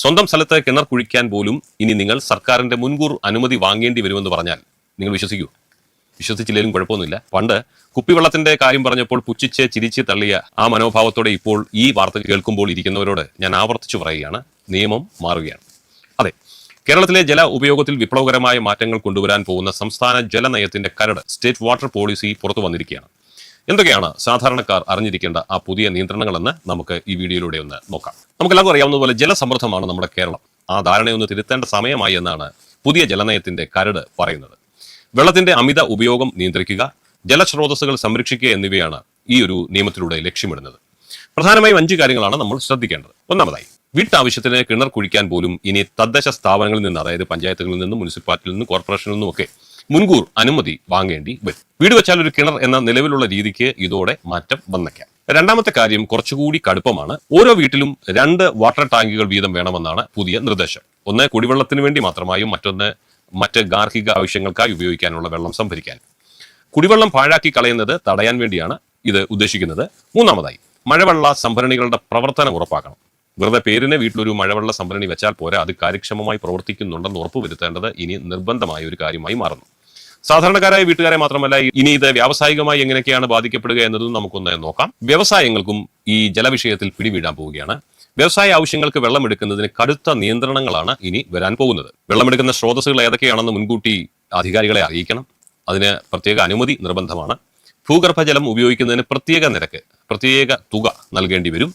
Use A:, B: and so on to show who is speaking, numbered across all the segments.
A: സ്വന്തം സ്ഥലത്ത് കിണർ കുഴിക്കാൻ പോലും ഇനി നിങ്ങൾ സർക്കാരിന്റെ മുൻകൂർ അനുമതി വാങ്ങേണ്ടി വരുമെന്ന് പറഞ്ഞാൽ നിങ്ങൾ വിശ്വസിക്കൂ. വിശ്വസിച്ചില്ലെങ്കിലും കുഴപ്പമൊന്നുമില്ല. പണ്ട് കുപ്പിവെള്ളത്തിന്റെ കാര്യം പറഞ്ഞപ്പോൾ പുച്ഛിച്ച് ചിരിച്ച് തള്ളിയ ആ മനോഭാവത്തോടെ ഇപ്പോൾ ഈ വാർത്ത കേൾക്കുമ്പോൾ ഇരിക്കുന്നവരോട് ഞാൻ ആവർത്തിച്ചു പറയുകയാണ്. നിയമം മാറുകയാണ്. അതെ കേരളത്തിലെ ജല ഉപയോഗത്തിൽ വിപ്ലവകരമായ മാറ്റങ്ങൾ കൊണ്ടുവരാൻ പോകുന്ന സംസ്ഥാന ജലനയത്തിന്റെ കരട് സ്റ്റേറ്റ് വാട്ടർ പോളിസി പുറത്തു വന്നിരിക്കുകയാണ്. എന്തൊക്കെയാണ് സാധാരണക്കാർ അറിഞ്ഞിരിക്കേണ്ട ആ പുതിയ നിയന്ത്രണങ്ങളെന്ന് നമുക്ക് ഈ വീഡിയോയിലൂടെ ഒന്ന് നോക്കാം. നമുക്ക് എല്ലാവർക്കും അറിയാവുന്നതുപോലെ ജലസമൃദ്ധമാണ് നമ്മുടെ കേരളം. ആ ധാരണയൊന്ന് തിരുത്തേണ്ട സമയമായി എന്നാണ് പുതിയ ജലനയത്തിന്റെ കരട് പറയുന്നത്. വെള്ളത്തിന്റെ അമിത ഉപയോഗം നിയന്ത്രിക്കുക ജലസ്രോതസ്സുകൾ സംരക്ഷിക്കുക എന്നിവയാണ് ഈ ഒരു നിയമത്തിലൂടെ ലക്ഷ്യമിടുന്നത്. പ്രധാനമായും അഞ്ച് കാര്യങ്ങളാണ് നമ്മൾ ശ്രദ്ധിക്കേണ്ടത്. ഒന്നാമതായി വീട്ടാവശ്യത്തിന് കിണർ കുഴിക്കാൻ പോലും ഇനി തദ്ദേശ സ്ഥാപനങ്ങളിൽ നിന്ന് അതായത് പഞ്ചായത്തുകളിൽ നിന്നും മുനിസിപ്പാലിറ്റിയിൽ നിന്നും കോർപ്പറേഷനിൽ നിന്നും ഒക്കെ മുൻകൂർ അനുമതി വാങ്ങേണ്ടി വരും. വീട് വെച്ചാൽ ഒരു കിണർ എന്ന നിലവിലുള്ള രീതിക്ക് ഇതോടെ മാറ്റം വന്നേക്കാം. രണ്ടാമത്തെ കാര്യം കുറച്ചുകൂടി കടുപ്പമാണ്. ഓരോ വീട്ടിലും രണ്ട് വാട്ടർ ടാങ്കുകൾ വീതം വേണമെന്നാണ് പുതിയ നിർദ്ദേശം. ഒന്ന് കുടിവെള്ളത്തിന് വേണ്ടി മാത്രമായും മറ്റൊന്ന് മറ്റ് ഗാർഹിക ആവശ്യങ്ങൾക്കായി ഉപയോഗിക്കാനുള്ള വെള്ളം സംഭരിക്കാൻ. കുടിവെള്ളം പാഴാക്കി കളയുന്നത് തടയാൻ വേണ്ടിയാണ് ഇത് ഉദ്ദേശിക്കുന്നത്. മൂന്നാമതായി മഴവെള്ള സംഭരണികളുടെ പ്രവർത്തനം ഉറപ്പാക്കണം. വെറുതെ പേരിന് വീട്ടിലൊരു മഴവെള്ള സംഭരണി വെച്ചാൽ പോരാ അത് കാര്യക്ഷമമായി പ്രവർത്തിക്കുന്നുണ്ടെന്ന് ഉറപ്പുവരുത്തേണ്ടത് ഇനി നിർബന്ധമായ ഒരു കാര്യമായി മാറുന്നു. സാധാരണക്കാരായ വീട്ടുകാരെ മാത്രമല്ല ഇനി ഇത് വ്യാവസായികമായി എങ്ങനെയൊക്കെയാണ് ബാധിക്കപ്പെടുക എന്നതും നമുക്കൊന്ന് നോക്കാം. വ്യവസായങ്ങൾക്കും ഈ ജലവിഷയത്തിൽ പിടിവീടാൻ പോവുകയാണ്. വ്യവസായ ആവശ്യങ്ങൾക്ക് വെള്ളമെടുക്കുന്നതിന് കടുത്ത നിയന്ത്രണങ്ങളാണ് ഇനി വരാൻ പോകുന്നത്. വെള്ളമെടുക്കുന്ന സ്രോതസ്സുകൾ ഏതൊക്കെയാണെന്ന് മുൻകൂട്ടി അധികാരികളെ അറിയിക്കണം. അതിന് പ്രത്യേക അനുമതി നിർബന്ധമാണ്. ഭൂഗർഭജലം ഉപയോഗിക്കുന്നതിന് പ്രത്യേക നിരക്ക് പ്രത്യേക തുക നൽകേണ്ടി വരും.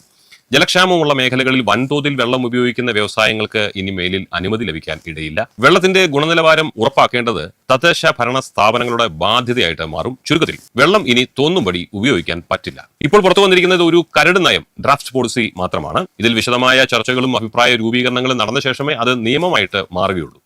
A: ജലക്ഷാമമുള്ള മേഖലകളിൽ വൻതോതിൽ വെള്ളം ഉപയോഗിക്കുന്ന വ്യവസായങ്ങൾക്ക് ഇനി മേലിൽ അനുമതി ലഭിക്കാൻ ഇടയില്ല. വെള്ളത്തിന്റെ ഗുണനിലവാരം ഉറപ്പാക്കേണ്ടത് തദ്ദേശ ഭരണ സ്ഥാപനങ്ങളുടെ ബാധ്യതയായിട്ട് മാറും ചുരുക്കത്തിൽ. വെള്ളം ഇനി തോന്നുംപടി ഉപയോഗിക്കാൻ പറ്റില്ല. ഇപ്പോൾ പുറത്തു വന്നിരിക്കുന്നത് ഒരു കരട് നയം ഡ്രാഫ്റ്റ് പോളിസി മാത്രമാണ്. ഇതിൽ വിശദമായ ചർച്ചകളും അഭിപ്രായ രൂപീകരണങ്ങളും നടന്ന ശേഷമേ അത് നിയമമായിട്ട് മാറുകയുള്ളൂ.